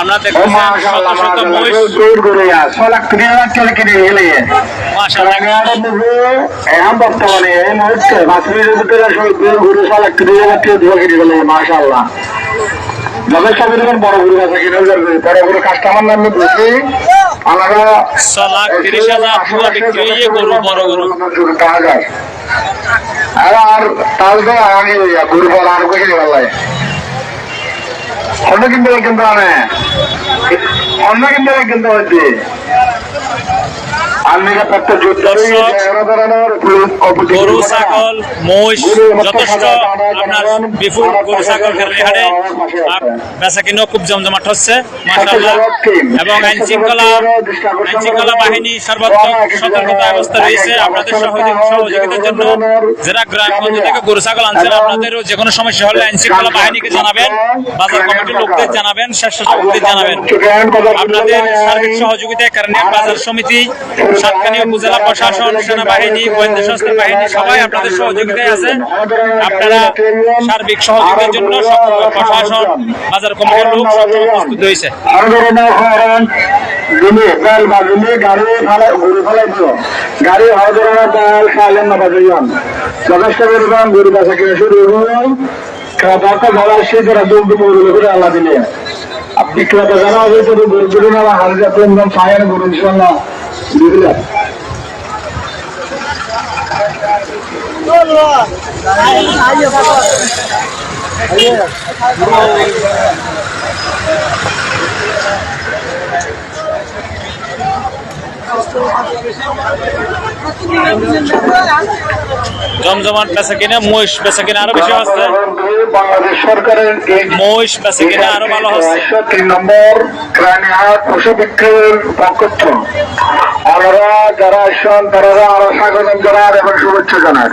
আমরা দেখতেছেন শত শত মহিষ। মাশাল্লাহ যথেষ্ট পরিমাণ বড় গরু আছে কিনে বড় গরু কাস্টমার নামে বেশি আলাদা ছ লাখ তিরিশ হাজার বিক্রি হয়ে গরু বড় গরু। আর তাহলে আগে গরু বড় আর কিছু গেল சொல்லுகின்ற இருக்கின்றான சொல்லுகின்ற இருக்கின்றது গরু, ছাগল, মহিষ যথেষ্ট। আপনার বিপুল গরু, ছাগল বেচা কিনেও খুব জমজমাট হচ্ছে এবং আইন শৃঙ্খলা আইন শৃঙ্খলা বাহিনী সর্বাত্মক সতর্কতা ব্যবস্থা রয়েছে। আপনাদের সহযোগিতার জন্য যারা গ্রামগঞ্জ থেকে গরু, ছাগল আনছেন, আপনাদেরও যে কোনো সমস্যা হলে আইন শৃঙ্খলা বাহিনীকে জানাবেন, বাজার কমিটির লোকদের জানাবেন, স্বেচ্ছাসেবকদের জানাবেন। আপনাদের সার্বিক সহযোগিতায় কারণে বাজার সমিতি সাতকানি উপজেলা প্রশাসন, সেনাবাহিনী, গোয়েন্দা সংস্থা বাহিনী, সবাই আপনাদের সহযোগিতায় আছে। আপনারা সার্বিক সহযোগিতার জন্য প্রশাসন, বাজার কমিটির লোক প্রস্তুত খাইলেন না যথেষ্ট পরিমাণ গরু যারা দুধ গরু গরু না। ইনশাল্লাহ বুঝলেন জমজমাট বেচা কিনে, মহিষ বেচা কিনে, আরও বেশি হচ্ছে। বাংলাদেশ সরকারের মহিষ বেচা কিনে আরও ভালো হচ্ছে। তিন নম্বর ক্রানিহাট পশু বিক্রির পক্ষ আপনারা যারা আসছেন তারা আরও স্বাগতম জানান এবং শুভেচ্ছা জানার